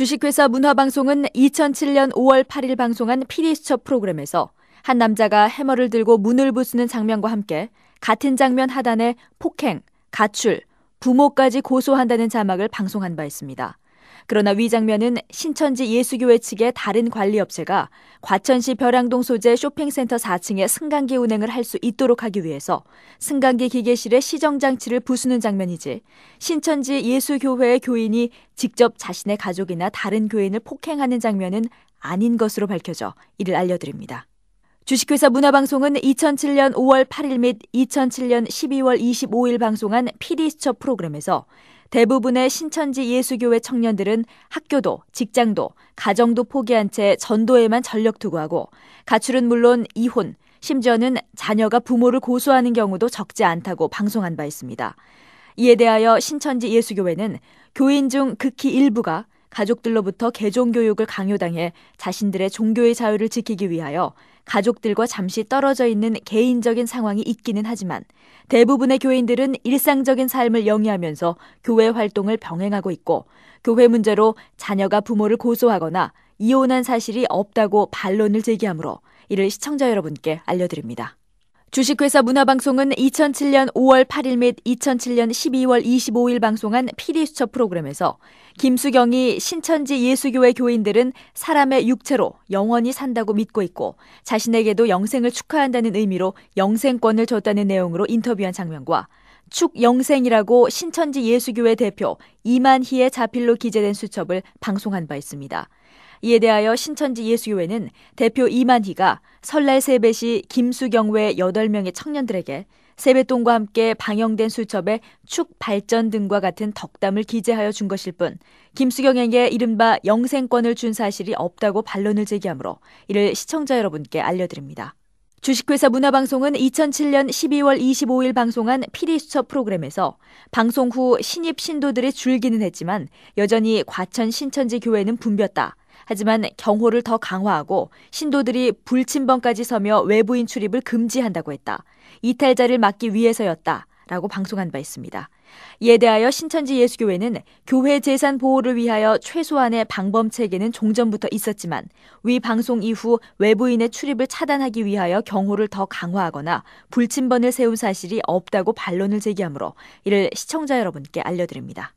주식회사 문화방송은 2007년 5월 8일 방송한 피디수첩 프로그램에서 한 남자가 해머를 들고 문을 부수는 장면과 함께 같은 장면 하단에 폭행, 가출, 부모까지 고소한다는 자막을 방송한 바 있습니다. 그러나 위 장면은 신천지 예수교회 측의 다른 관리업체가 과천시 벼랑동 소재 쇼핑센터 4층에 승강기 운행을 할 수 있도록 하기 위해서 승강기 기계실의 시정장치를 부수는 장면이지 신천지 예수교회의 교인이 직접 자신의 가족이나 다른 교인을 폭행하는 장면은 아닌 것으로 밝혀져 이를 알려드립니다. 주식회사 문화방송은 2007년 5월 8일 및 2007년 12월 25일 방송한 PD수첩 프로그램에서 대부분의 신천지 예수교회 청년들은 학교도, 직장도, 가정도 포기한 채 전도에만 전력 투구하고 가출은 물론 이혼, 심지어는 자녀가 부모를 고소하는 경우도 적지 않다고 방송한 바 있습니다. 이에 대하여 신천지 예수교회는 교인 중 극히 일부가 가족들로부터 개종 교육을 강요당해 자신들의 종교의 자유를 지키기 위하여 가족들과 잠시 떨어져 있는 개인적인 상황이 있기는 하지만 대부분의 교인들은 일상적인 삶을 영위하면서 교회 활동을 병행하고 있고 교회 문제로 자녀가 부모를 고소하거나 이혼한 사실이 없다고 반론을 제기하므로 이를 시청자 여러분께 알려드립니다. 주식회사 문화방송은 2007년 5월 8일 및 2007년 12월 25일 방송한 PD수첩 프로그램에서 김수경이 신천지 예수교회 교인들은 사람의 육체로 영원히 산다고 믿고 있고 자신에게도 영생을 축하한다는 의미로 영생권을 줬다는 내용으로 인터뷰한 장면과 축영생이라고 신천지 예수교회 대표 이만희의 자필로 기재된 수첩을 방송한 바 있습니다. 이에 대하여 신천지 예수교회는 대표 이만희가 설날 세배 시 김수경 외 8명의 청년들에게 세뱃돈과 함께 방영된 수첩에 축 발전 등과 같은 덕담을 기재하여 준 것일 뿐 김수경에게 이른바 영생권을 준 사실이 없다고 반론을 제기하므로 이를 시청자 여러분께 알려드립니다. 주식회사 문화방송은 2007년 12월 25일 방송한 피디수첩 프로그램에서 방송 후 신입 신도들이 줄기는 했지만 여전히 과천 신천지 교회는 붐볐다. 하지만 경호를 더 강화하고 신도들이 불침번까지 서며 외부인 출입을 금지한다고 했다. 이탈자를 막기 위해서였다. 라고 방송한 바 있습니다. 이에 대하여 신천지 예수교회는 교회 재산 보호를 위하여 최소한의 방범 체계는 종전부터 있었지만 위 방송 이후 외부인의 출입을 차단하기 위하여 경호를 더 강화하거나 불침번을 세운 사실이 없다고 반론을 제기하므로 이를 시청자 여러분께 알려드립니다.